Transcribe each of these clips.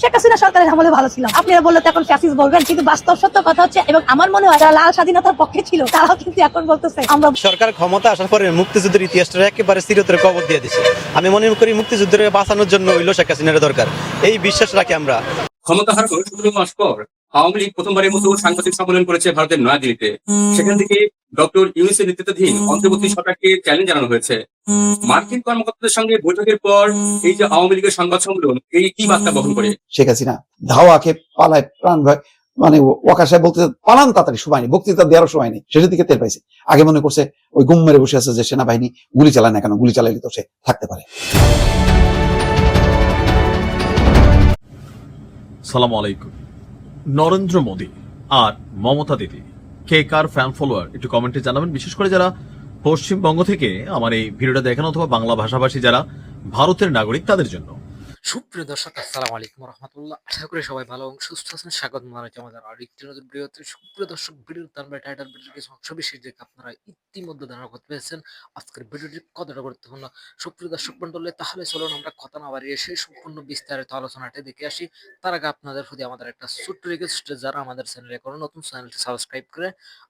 শেখ হাসিনা সরকারের আমলে ভালো ছিলাম। আপনারা বললে তো এখন ফ্যাসিস বলবেন কিন্তু বাস্তব সত্য কথা হচ্ছে এবং আমার মনে হয় যারা লাল স্বাধীনতার পক্ষে ছিল তারাও কিন্তু এখন বলতেছে আমরা সরকার ক্ষমতা আসার পরে মুক্তিযুদ্ধের ইতিহাসটা একেবারে চিরতরে কবর দিয়ে দিছে। আমি মনে করি মুক্তিযুদ্ধের বাঁচানোর জন্য হইল শেখ হাসিনার দরকার। এই বিশ্বাস রাখি আমরা। ক্ষমতা হারানোর সতেরো মাস পর আওয়ামী লীগ প্রথমবারের মতো সাংবাদিক সম্মেলন করেছে ভারতের নয়াদিল্লিতে। সেখান থেকে ডক্টর ইউনিসের নেতৃত্বাধীন অন্তর্বর্তী সরকারকে চ্যালেঞ্জ জানানো হয়েছে। মার্কিন কর্মকর্তাদের সঙ্গে বৈঠকের পর এই যে আওয়ামী লীগের সংবাদ সম্মেলন এই কি বার্তা বহন করে? শেখ হাসিনা ধাওয়াকে পালায় প্রাণ ভয় মানে ওয়াকাশায় বলতে পালান তাড়াতাড়ি সময় নেই। বক্তৃতা দেওয়ার সময় নেই। শেষের দিকে টের পাইছে। আগে মনে করছে ওই গুম মেরে বসে আছে যে সেনাবাহিনী গুলি চালায় না কেন? গুলি চালাইলে তো সে থাকতে পারে। সালাম আলাইকুম। নরেন্দ্র মোদী আর মমতা দিদি। কে কার ফ্যান ফলোয়ার একটু কমেন্টে জানাবেন। বিশেষ করে যারা পশ্চিমবঙ্গ থেকে আমার এই ভিডিওটা দেখেন অথবা বাংলা ভাষাভাষী যারা, ভারতের নাগরিক তাদের জন্য। সুপ্রিয় দর্শক, আসসালামু আলাইকুম রহমতুল্লাহ। আশা করি সবাই ভালো এবং সুস্থ আছেন। স্বাগত জানাচ্ছি আমাদের আরেকটি নতুন ভিডিওতে। সুপ্রিয় দর্শক, ভিডিওর তার টাইটেল ভিডিওর কিছু অংশ বিশেষ দেখে আপনারা ইতিমধ্যে ধারণা করতে পেরেছেন আজকের ভিডিওটি কতটা গুরুত্বপূর্ণ। সুপ্রিয় দর্শক মন্ডলে তাহলে চলুন আমরা কথা না বাড়িয়ে সেই সম্পূর্ণ বিস্তারিত আলোচনাটি দেখে আসি। তার আগে আপনাদের প্রতি আমাদের একটা ছোট্ট রিকোয়েস্ট যারা আমাদের চ্যানেলে কোনো নতুন চ্যানেলটি সাবস্ক্রাইব করে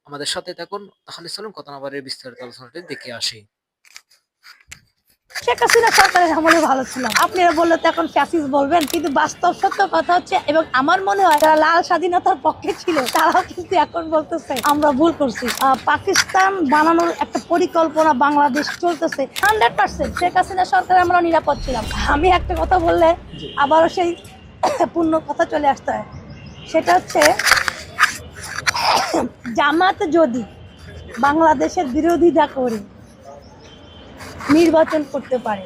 আমাদের সাথে থাকুন। তাহলে চলুন কথা না বাড়িয়ে বিস্তারিত আলোচনাটি দেখে আসি। শেখ হাসিনা সরকারের আমলে ভালো ছিলাম। আপনারা বললে তো এখন ফ্যাসিস বলবেন কিন্তু বাস্তব সত্য কথা হচ্ছে এবং আমার মনে হয় যারা লাল স্বাধীনতার পক্ষে ছিল তারাও কিন্তু এখন বলতেছে আমরা ভুল করছি। পাকিস্তান বানানোর একটা পরিকল্পনা বাংলাদেশ চলতেছে। হান্ড্রেড পার্সেন্ট শেখ হাসিনা সরকার আমরা নিরাপদ ছিলাম। আমি একটা কথা বললে আবারও সেই পূর্ণ কথা চলে আসতে হয়। সেটা হচ্ছে জামাত যদি বাংলাদেশের বিরোধিতা করে নির্বাচন করতে পারে।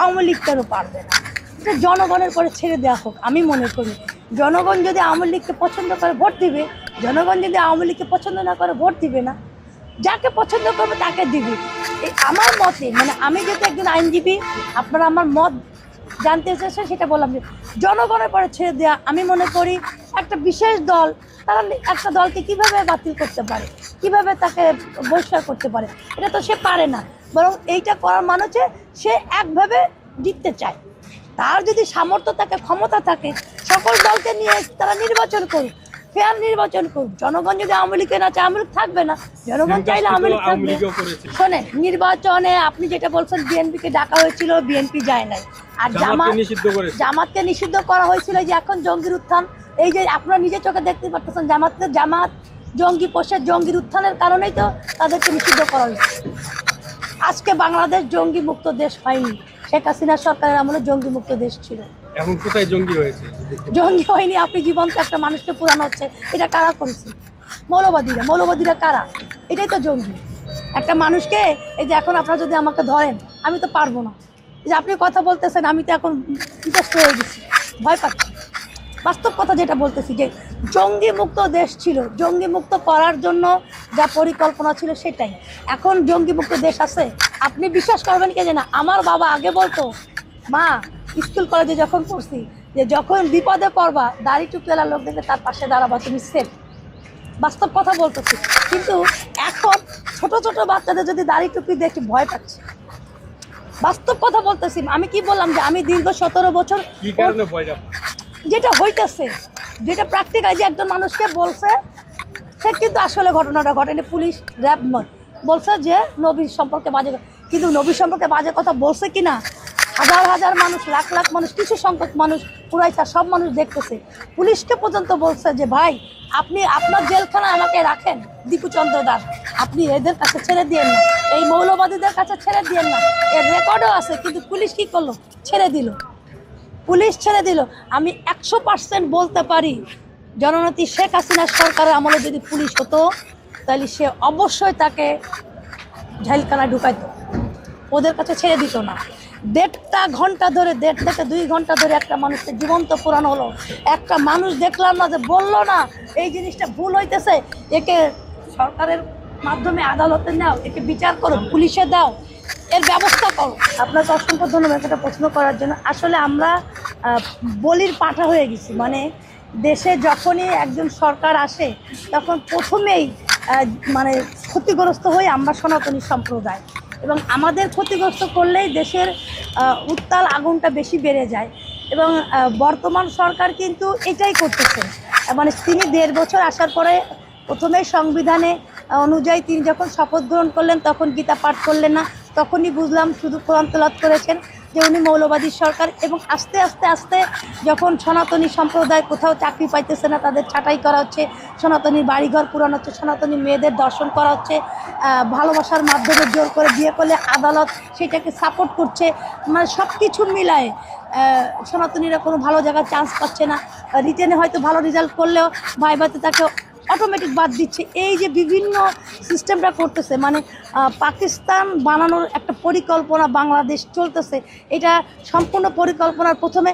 আওয়ামী লীগ কেন পারবে না? এটা জনগণের পরে ছেড়ে দেওয়া হোক, আমি মনে করি। জনগণ যদি আওয়ামী লীগকে পছন্দ করে, ভোট দিবে। জনগণ যদি আওয়ামী লীগকে পছন্দ না করে, ভোট দিবে না। যাকে পছন্দ করবে, তাকে দিবে। এই আমার মতে মানে আমি যেহেতু একজন আইনজীবী, আপনারা আমার মত জানতে চেয়েছেন, সেটা বললাম যে, জনগণের পরে ছেড়ে দেওয়া, আমি মনে করি একটা বিশেষ দল তারা একটা দলকে কীভাবে বাতিল করতে পারে? কীভাবে তাকে বহিষ্কার করতে পারে? এটা তো সে পারে না। বরং এইটা করার মানে হচ্ছে সে একভাবে জিততে চায়। তার যদি সামর্থ্য থাকে, ক্ষমতা থাকে, সকল দলকে নিয়ে তারা নির্বাচন করুক ফেয়ার নির্বাচন করুক। জনগণ যদি আওয়ামী লীগে না চায় আওয়ামী লীগ থাকবে না। জনগণ চাইলে আওয়ামী লীগ থাকবে। শোনেন নির্বাচনে আপনি যেটা বলছেন বিএনপিকে ডাকা হয়েছিল বিএনপি যায় নাই। আর জামাত জামাতকে নিষিদ্ধ করা হয়েছিল যে এখন জঙ্গির উত্থান। এই যে আপনারা নিজে চোখে দেখতে পাচ্ছেন জামাতকে জামাত জঙ্গি পোষে জঙ্গির উত্থানের কারণেই তো তাদেরকে নিষিদ্ধ করা হয়েছে। আজকে বাংলাদেশ জঙ্গি মুক্ত দেশ হয়নি। শেখ হাসিনা সরকারের আমলে জঙ্গি মুক্ত দেশ ছিল। এখন কোথায় জঙ্গি হয়েছে? জঙ্গি হয়নি, আপনি জীবন্ত একটা মানুষকে পুরানো হচ্ছে। এটা কারা করেছে? মৌলবাদীরা। মৌলবাদীরা কারা? এটাই তো জঙ্গি। একটা মানুষকে, এই যে এখন আপনারা যদি আমাকে ধরেন, আমি তো পারব না। যে আপনি কথা বলতেছেন, আমি তো এখন ইন্টারেস্ট হয়ে গেছি। ভয় পাচ্ছি। বাস্তব কথা যেটা বলতেছি যে জঙ্গি মুক্ত দেশ ছিল। জঙ্গি মুক্ত করার জন্য যা পরিকল্পনা ছিল সেটাই। এখন জঙ্গি মুক্ত দেশ আছে। আপনি বিশ্বাস করবেন কি যে না? আমার বাবা আগে বলতো, মা স্কুল কলেজে যখন পড়ছি যে যখন বিপদে পড়বা দাড়ি টুপিওয়ালা লোক দেখলে তার পাশে দাঁড়াবা তুমি সেফ বাস্তব কথা বলতেছি। কিন্তু এখন ছোট ছোট বাচ্চাদের যদি দাড়ি টুপি দেখে ভয় পাচ্ছে। বাস্তব কথা বলতেছি আমি কি বললাম যে আমি দীর্ঘ সতেরো বছর যেটা হইতেছে যেটা প্র্যাকটিক্যাল যে একজন মানুষকে বলছে সে কিন্তু আসলে ঘটনাটা ঘটেনি পুলিশ র্যাব বলছে যে নবীর সম্পর্কে বাজে কিন্তু নবীর সম্পর্কে বাজে কথা বলছে কি না হাজার হাজার মানুষ, লাখ লাখ মানুষ, কিছু সংখ্যক মানুষ পুরাইতা সব মানুষ দেখতেছে। পুলিশকে পর্যন্ত বলছে যে, ভাই, আপনি আপনার জেলখানা আমাকে রাখেন, দীপুচন্দ্র দাস। আপনি এদের কাছে ছেড়ে দিয়েন না। এই মৌলবাদীদের কাছে ছেড়ে দিয়েন না। এর রেকর্ডও আছে, কিন্তু পুলিশ কি করল? ছেড়ে দিল। পুলিশ ছেড়ে দিল। আমি একশো পার্সেন্ট বলতে পারি, জননেত্রী শেখ হাসিনার সরকারের আমলে যদি পুলিশ হতো, তাহলে সে অবশ্যই তাকে ঝাইলখানায় ঢুকাইতো। ওদের কাছে ছেড়ে দিত না। দেড়টা ঘণ্টা ধরে দেড় থেকে দুই ঘণ্টা ধরে একটা মানুষকে জীবন্ত পুরানো হলো। একটা মানুষ দেখলাম না যে বলল না, এই জিনিসটা ভুল হইতেছে। একে সরকারের মাধ্যমে আদালতে নাও, একে বিচার করো, পুলিশে দাও, এর ব্যবস্থা করো। আপনাকে অসংখ্য ধন্যবাদ এটা প্রশ্ন করার জন্য। আসলে আমরা বলির পাঠা হয়ে গেছি। মানে দেশে যখনই একজন সরকার আসে, তখন প্রথমেই মানে ক্ষতিগ্রস্ত হয়ে আমরা সনাতনী সম্প্রদায়। এবং আমাদের ক্ষতিগ্রস্ত করলেই দেশের উত্তাল আগুনটা বেশি বেড়ে যায়। এবং বর্তমান সরকার কিন্তু এটাই করতেছে। মানে তিনি দেড় বছর আসার পরে প্রথমে সংবিধানে অনুযায়ী তিনি যখন শপথ গ্রহণ করলেন, তখন গীতা পাঠ করলেন না। তখনই বুঝলাম শুধু কোরআন করেছেন। যে উনি মৌলবাদী সরকার এবং আস্তে আস্তে আস্তে যখন সনাতনী সম্প্রদায় কোথাও চাকরি পাইতেছে না, তাদের ছাঁটাই করা হচ্ছে। সনাতনী বাড়িঘর পুরানো হচ্ছে, সনাতনী মেয়েদের দর্শন করা হচ্ছে। ভালোবাসার মাধ্যমে জোর করে বিয়ে করলে আদালত সেটাকে সাপোর্ট করছে। মানে সব কিছু মিলায় সনাতনীরা কোনো ভালো জায়গায় চান্স পাচ্ছে না। রিটেনে হয়তো ভালো রেজাল্ট করলেও ভাইবাতে তাকে অটোমেটিক বাদ দিচ্ছে। এই যে বিভিন্ন সিস্টেমটা করতেছে মানে পাকিস্তান বানানোর একটা পরিকল্পনা বাংলাদেশ চলতেছে, এটা সম্পূর্ণ পরিকল্পনার প্রথমে